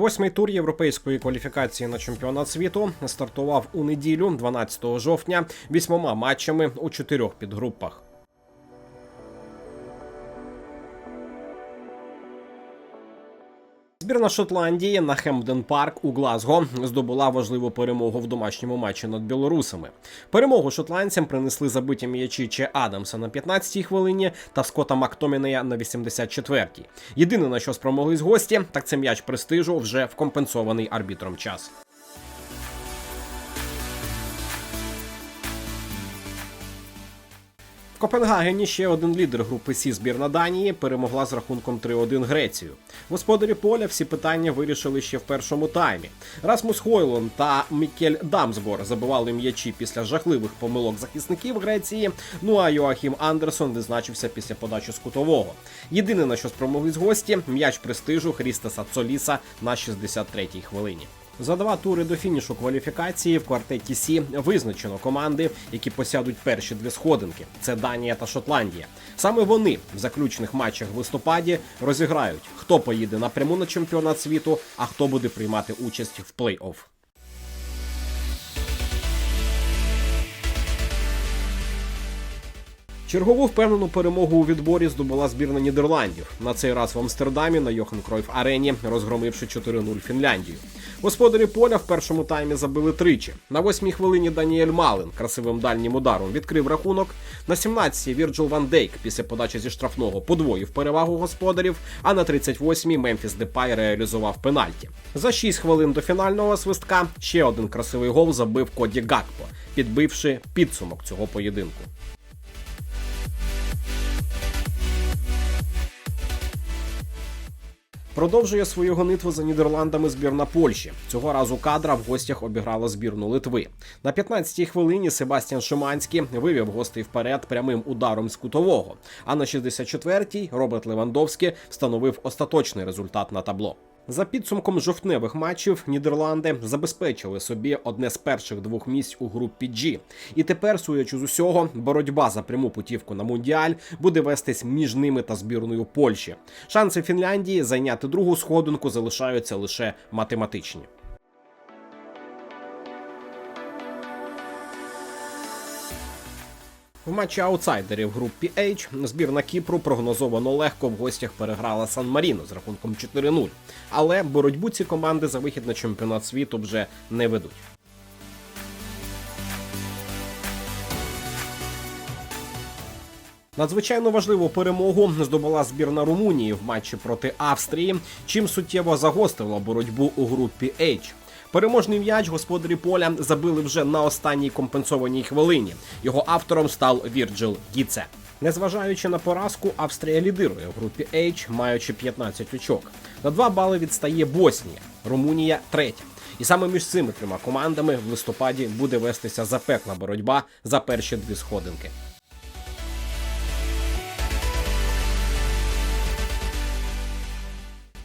Восьмий тур європейської кваліфікації на чемпіонат світу стартував у неділю, 12 жовтня, вісьмома матчами у чотирьох підгрупах. Збірна Шотландії на Хемден Парк у Глазго здобула важливу перемогу в домашньому матчі над білорусами. Перемогу шотландцям принесли забиті м'ячі Че Адамса на 15-й хвилині та Скота Мактомінея на 84-й. Єдине на що спромоглись гості, так це м'яч престижу вже в компенсований арбітром час. Копенгагені ще один лідер групи Сі збірна Данії перемогла з рахунком 3-1 Грецію. Господарі поля всі питання вирішили ще в першому таймі. Расмус Хойлон та Мікель Дамсгор забивали м'ячі після жахливих помилок захисників Греції. Ну а Йоахім Андерсон визначився після подачі з кутового. Єдине на що спромоглись гості м'яч престижу Хрістаса Цоліса на 63-й хвилині. За два тури до фінішу кваліфікації в квартеті Сі визначено команди, які посядуть перші дві сходинки. Це Данія та Шотландія. Саме вони в заключних матчах в листопаді розіграють, хто поїде напряму на чемпіонат світу, а хто буде приймати участь в плей-офф. Чергову впевнену перемогу у відборі здобула збірна Нідерландів. На цей раз в Амстердамі на Йохан Кройф арені, розгромивши 4-0 Фінляндію. Господарі поля в першому таймі забили тричі. На восьмій хвилині Даніель Малин красивим дальнім ударом відкрив рахунок. На 17-й Вірджил Ван Дейк після подачі зі штрафного подвоїв перевагу господарів. А на 38-й Мемфіс Депай реалізував пенальті. За 6 хвилин до фінального свистка ще один красивий гол забив Коді Гакпо, підбивши підсумок цього поєдинку. Продовжує свою гонитву за Нідерландами збірна Польщі. Цього разу кадра в гостях обіграла збірну Литви. На 15-й хвилині Себастьян Шиманський вивів гостей вперед прямим ударом з кутового. А на 64-й Роберт Левандовський встановив остаточний результат на табло. За підсумком жовтневих матчів Нідерланди забезпечили собі одне з перших двох місць у групі G. І тепер, судячи з усього, боротьба за пряму путівку на мундіаль буде вестись між ними та збірною Польщі. Шанси Фінляндії зайняти другу сходинку залишаються лише математичні. В матчі аутсайдерів групі H збірна Кіпру прогнозовано легко в гостях переграла Сан Маріно з рахунком 4-0. Але боротьбу ці команди за вихід на чемпіонат світу вже не ведуть. Надзвичайно важливу перемогу здобула збірна Румунії в матчі проти Австрії, чим суттєво загострила боротьбу у групі H. Переможний м'яч господарі поля забили вже на останній компенсованій хвилині. Його автором став Вірджил Гіце. Незважаючи на поразку, Австрія лідирує в групі H, маючи 15 очок. На 2 бали відстає Боснія, Румунія третя. І саме між цими трьома командами в листопаді буде вестися запекла боротьба за перші дві сходинки.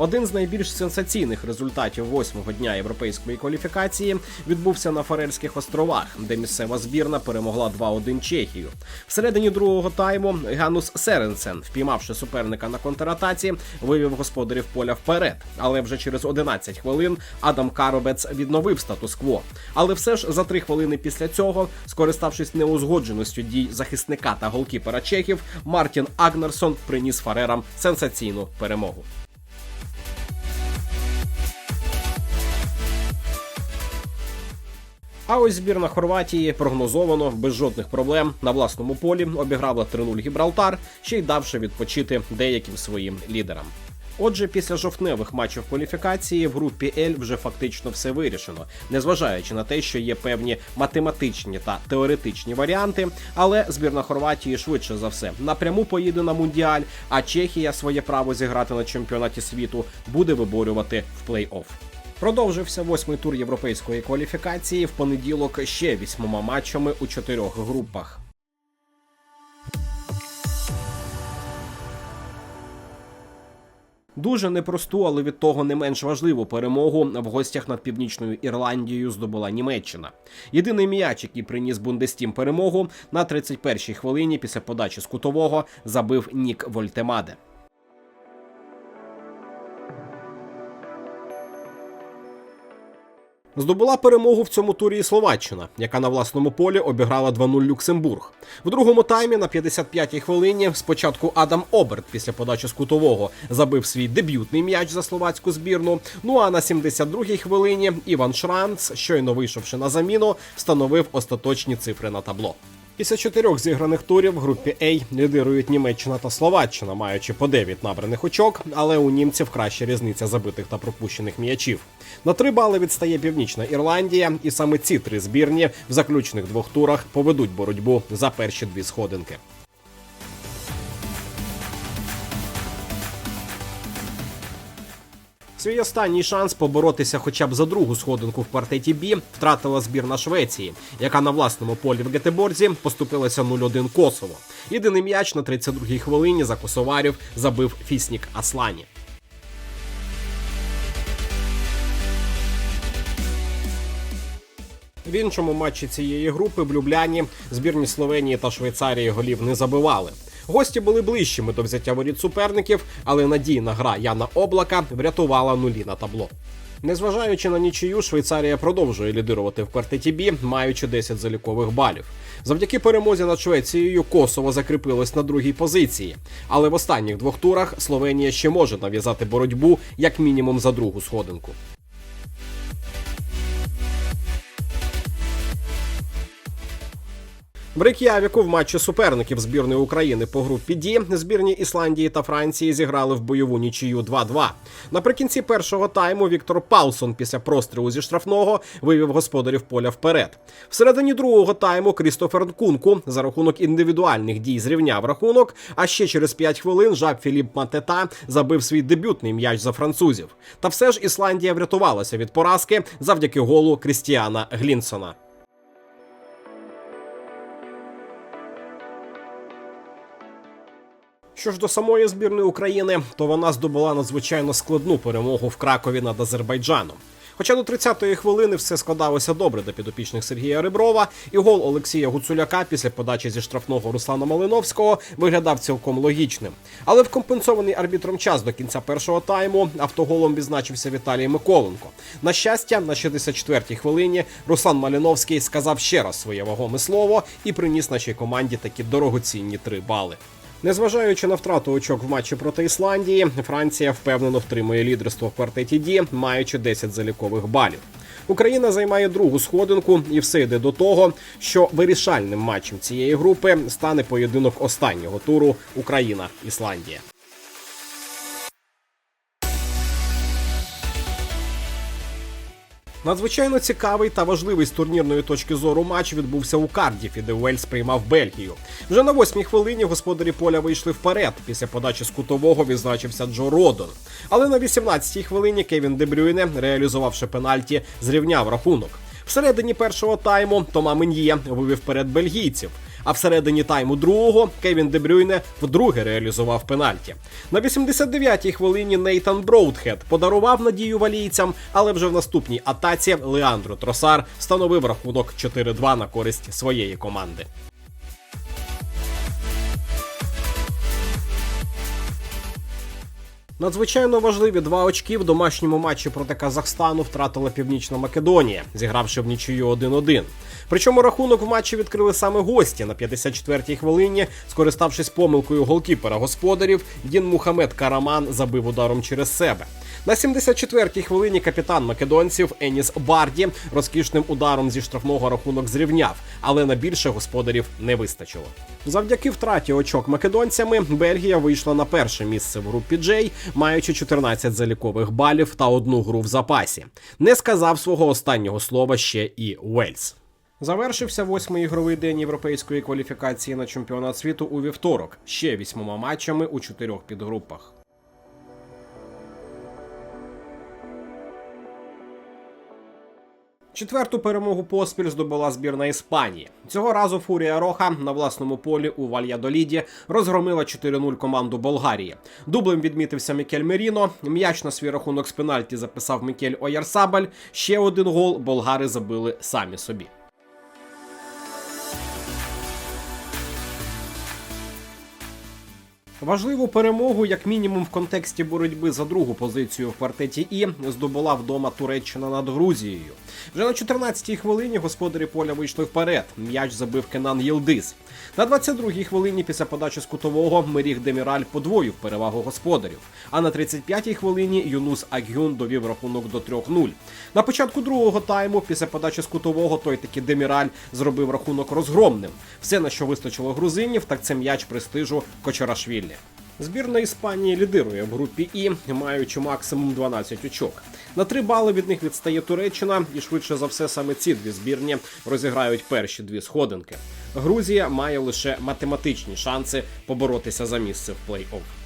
Один з найбільш сенсаційних результатів восьмого дня європейської кваліфікації відбувся на Фарерських островах, де місцева збірна перемогла 2-1 Чехію. Всередині другого тайму Ганус Серенсен, впіймавши суперника на контратаці, вивів господарів поля вперед. Але вже через 11 хвилин Адам Каробець відновив статус-кво. Але все ж за три хвилини після цього, скориставшись неузгодженістю дій захисника та голкіпера чехів, Мартін Агнерсон приніс Фарерам сенсаційну перемогу. А ось збірна Хорватії прогнозовано без жодних проблем на власному полі обіграла 3-0 Гібралтар, ще й давши відпочити деяким своїм лідерам. Отже, після жовтневих матчів кваліфікації в групі Л вже фактично все вирішено, незважаючи на те, що є певні математичні та теоретичні варіанти. Але збірна Хорватії швидше за все напряму поїде на мундіаль, а Чехія своє право зіграти на чемпіонаті світу буде виборювати в плей-офф. Продовжився восьмий тур європейської кваліфікації в понеділок ще вісьмома матчами у чотирьох групах. Дуже непросту, але від того не менш важливу перемогу в гостях над північною Ірландією здобула Німеччина. Єдиний м'яч, який приніс Бундестім перемогу на 31-й хвилині після подачі з кутового забив Нік Вольтемаде. Здобула перемогу в цьому турі Словаччина, яка на власному полі обіграла 2-0 Люксембург. В другому таймі на 55-й хвилині спочатку Адам Оберт після подачі з кутового забив свій дебютний м'яч за словацьку збірну. Ну а на 72-й хвилині Іван Шранц, щойно вийшовши на заміну, встановив остаточні цифри на табло. Після чотирьох зіграних турів в групі А лідирують Німеччина та Словаччина, маючи по 9 набраних очок, але у німців краща різниця забитих та пропущених м'ячів. На три бали відстає Північна Ірландія, і саме ці три збірні в заключних двох турах поведуть боротьбу за перші дві сходинки. Свій останній шанс поборотися хоча б за другу сходинку в квартеті Бі втратила збірна Швеції, яка на власному полі в Гетеборзі поступилася 0-1 Косово. Єдиний м'яч на 32-й хвилині за косоварів забив Фіснік Аслані. В іншому матчі цієї групи в Любляні збірні Словенії та Швейцарії голів не забивали. Гості були ближчими до взяття воріт суперників, але надійна гра Яна Облака врятувала нулі на табло. Незважаючи на нічию, Швейцарія продовжує лідирувати в квартеті Бі, маючи 10 залікових балів. Завдяки перемозі над Швецією Косово закріпилось на другій позиції. Але в останніх двох турах Словенія ще може нав'язати боротьбу як мінімум за другу сходинку. В Рейк'явіку в матчі суперників збірної України по групі Ді збірні Ісландії та Франції зіграли в бойову нічию 2-2. Наприкінці першого тайму Віктор Паулсон після прострілу зі штрафного вивів господарів поля вперед. Всередині другого тайму Крістофер Нкунку за рахунок індивідуальних дій зрівняв рахунок. А ще через 5 хвилин Жак Філіп Матета забив свій дебютний м'яч за французів. Та все ж Ісландія врятувалася від поразки завдяки голу Крістіана Глінсона. Що ж до самої збірної України, то вона здобула надзвичайно складну перемогу в Кракові над Азербайджаном. Хоча до 30-ї хвилини все складалося добре для підопічних Сергія Реброва, і гол Олексія Гуцуляка після подачі зі штрафного Руслана Малиновського виглядав цілком логічним. Але в компенсований арбітром час до кінця першого тайму автоголом відзначився Віталій Миколенко. На щастя, на 64-й хвилині Руслан Малиновський сказав ще раз своє вагоме слово і приніс нашій команді такі дорогоцінні три бали. Незважаючи на втрату очок в матчі проти Ісландії, Франція впевнено втримує лідерство в квартеті Ді, маючи 10 залікових балів. Україна займає другу сходинку, і все йде до того, що вирішальним матчем цієї групи стане поєдинок останнього туру Україна-Ісландія. Надзвичайно цікавий та важливий з турнірної точки зору матч відбувся у Кардіфі, де Уельс приймав Бельгію. Вже на восьмій хвилині господарі поля вийшли вперед. Після подачі з кутового відзначився Джо Родон. Але на 18-й хвилині Кевін Дебрюйне, реалізувавши пенальті, зрівняв рахунок. Всередині першого тайму Тома Мен'є вивів перед бельгійців. А всередині тайму другого Кевін Дебрюйне вдруге реалізував пенальті. На 89-й хвилині Нейтан Броудхед подарував надію валійцям, але вже в наступній атаці Леандро Тросар встановив рахунок 4-2 на користь своєї команди. Надзвичайно важливі два очки в домашньому матчі проти Казахстану втратила Північна Македонія, зігравши в нічию 1-1. Причому рахунок в матчі відкрили саме гості на 54-й хвилині, скориставшись помилкою голкіпера господарів, Дін Мухамед Караман забив ударом через себе. На 74-й хвилині капітан македонців Еніс Барді розкішним ударом зі штрафного рахунок зрівняв, але на більше господарів не вистачило. Завдяки втраті очок македонцями Бельгія вийшла на перше місце в групі Джей, маючи 14 залікових балів та одну гру в запасі. Не сказав свого останнього слова ще і Уельс. Завершився восьмий ігровий день європейської кваліфікації на чемпіонат світу у вівторок, ще вісьмома матчами у чотирьох підгрупах. Четверту перемогу поспіль здобула збірна Іспанії. Цього разу Фурія Роха на власному полі у Вальядоліді розгромила 4-0 команду Болгарії. Дублем відмітився Мікель Меріно. М'яч на свій рахунок з пенальті записав Мікель Оярсабаль. Ще один гол болгари забили самі собі. Важливу перемогу, як мінімум, в контексті боротьби за другу позицію в квартеті І здобула вдома Туреччина над Грузією. Вже на 14-й хвилині господарі поля вийшли вперед. М'яч забив Кенан Єлдис. На 22-й хвилині після подачі з кутового Меріг Деміраль подвоїв перевагу господарів. А на 35-й хвилині Юнус Агюн довів рахунок до 3-0. На початку другого тайму, після подачі з кутового, той таки Деміраль зробив рахунок розгромним. Все, на що вистачило грузинів, так це м'яч престижу Кочарашвілі. Збірна Іспанії лідирує в групі І, маючи максимум 12 очок. На три бали від них відстає Туреччина, і швидше за все саме ці дві збірні розіграють перші дві сходинки. Грузія має лише математичні шанси поборотися за місце в плей-офф.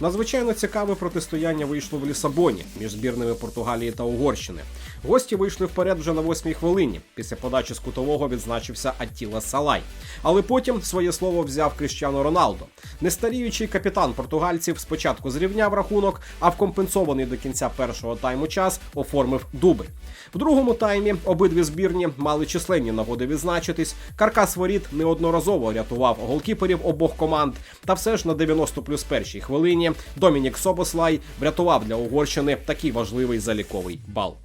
Надзвичайно цікаве протистояння вийшло в Лісабоні між збірними Португалії та Угорщини. Гості вийшли вперед вже на восьмій хвилині. Після подачі з кутового відзначився Аттіла Салай. Але потім своє слово взяв Кріщано Роналдо. Нестаріючий капітан португальців спочатку зрівняв рахунок, а в компенсований до кінця першого тайму час оформив дубль. В другому таймі обидві збірні мали численні нагоди відзначитись. Каркас воріт неодноразово рятував голкіперів обох команд. Та все ж на 90 плюс першій хвилині Домінік Собослай врятував для Угорщини такий важливий заліковий бал.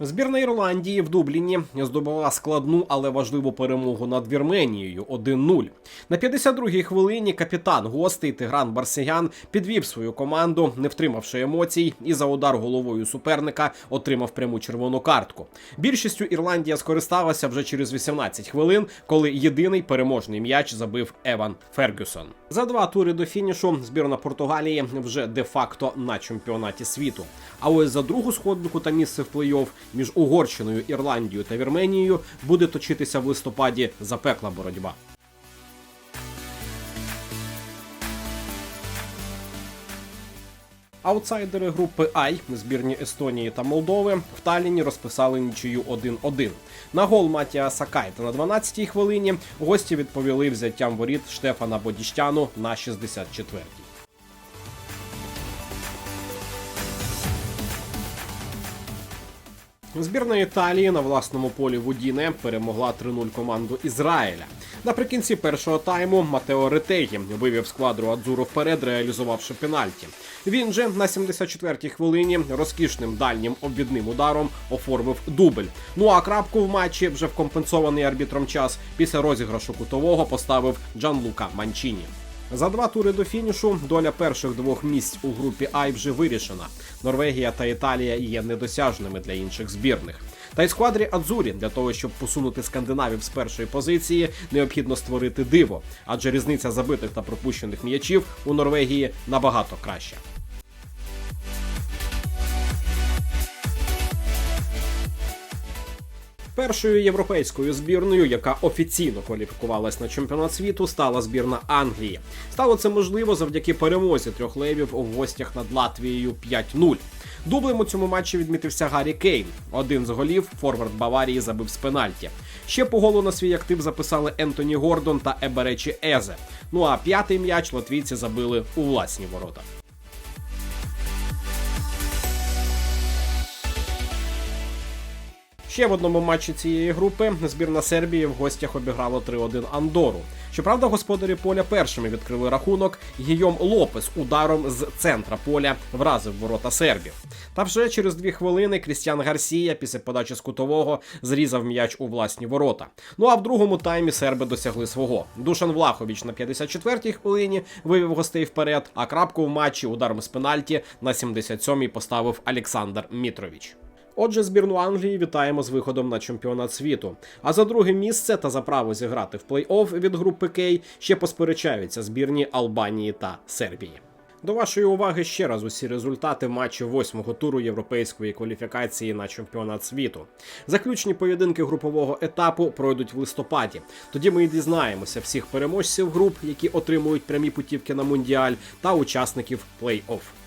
Збірна Ірландії в Дубліні здобула складну, але важливу перемогу над Вірменією 1-0. На 52-й хвилині капітан гостей Тигран Барсигян підвів свою команду, не втримавши емоцій, і за удар головою суперника отримав пряму червону картку. Більшістю Ірландія скористалася вже через 18 хвилин, коли єдиний переможний м'яч забив Еван Фергюсон. За два тури до фінішу збірна Португалії вже де-факто на чемпіонаті світу. А ось за другу сходинку та місце в плей-офф між Угорщиною, Ірландією та Вірменією буде точитися в листопаді запекла боротьба. Аутсайдери групи Ай збірні Естонії та Молдови в Талліні розписали нічию 1-1. На гол Матія Сакайта на 12-й хвилині гості відповіли взяттям воріт Штефана Бодіщану на 64-й. Збірна Італії на власному полі в Удіне перемогла 3-0 команду Ізраїля. Наприкінці першого тайму Матео Ретегі вивів сквадру Адзуру вперед, реалізувавши пенальті. Він же на 74-й хвилині розкішним дальнім обвідним ударом оформив дубль. Ну а крапку в матчі вже в компенсований арбітром час після розіграшу кутового поставив Джанлука Манчіні. За два тури до фінішу доля перших двох місць у групі Ай вже вирішена. Норвегія та Італія є недосяжними для інших збірних. Та й сквадрі Адзурі для того, щоб посунути скандинавів з першої позиції, необхідно створити диво, адже різниця забитих та пропущених м'ячів у Норвегії набагато краща. Першою європейською збірною, яка офіційно кваліфікувалась на чемпіонат світу, стала збірна Англії. Стало це можливо завдяки перемозі трьох левів у гостях над Латвією 5-0. Дублем у цьому матчі відмітився Гаррі Кейн. Один з голів форвард Баварії забив з пенальті. Ще по голу на свій актив записали Ентоні Гордон та Еберечі Езе. Ну а п'ятий м'яч латвійці забили у власні ворота. Ще в одному матчі цієї групи збірна Сербії в гостях обіграла 3-1 Андору. Щоправда, господарі поля першими відкрили рахунок. Гійом Лопес ударом з центра поля вразив ворота сербів. Та вже через дві хвилини Крістіан Гарсія після подачі з кутового зрізав м'яч у власні ворота. Ну а в другому таймі серби досягли свого. Душан Влахович на 54-й хвилині вивів гостей вперед, а крапку в матчі ударом з пенальті на 77-й поставив Олександр Мітрович. Отже, збірну Англії вітаємо з виходом на чемпіонат світу. А за друге місце та за право зіграти в плей-офф від групи Кей ще посперечаються збірні Албанії та Сербії. До вашої уваги ще раз усі результати матчів восьмого туру європейської кваліфікації на чемпіонат світу. Заключні поєдинки групового етапу пройдуть в листопаді. Тоді ми і дізнаємося всіх переможців груп, які отримують прямі путівки на мундіаль, та учасників плей-офф.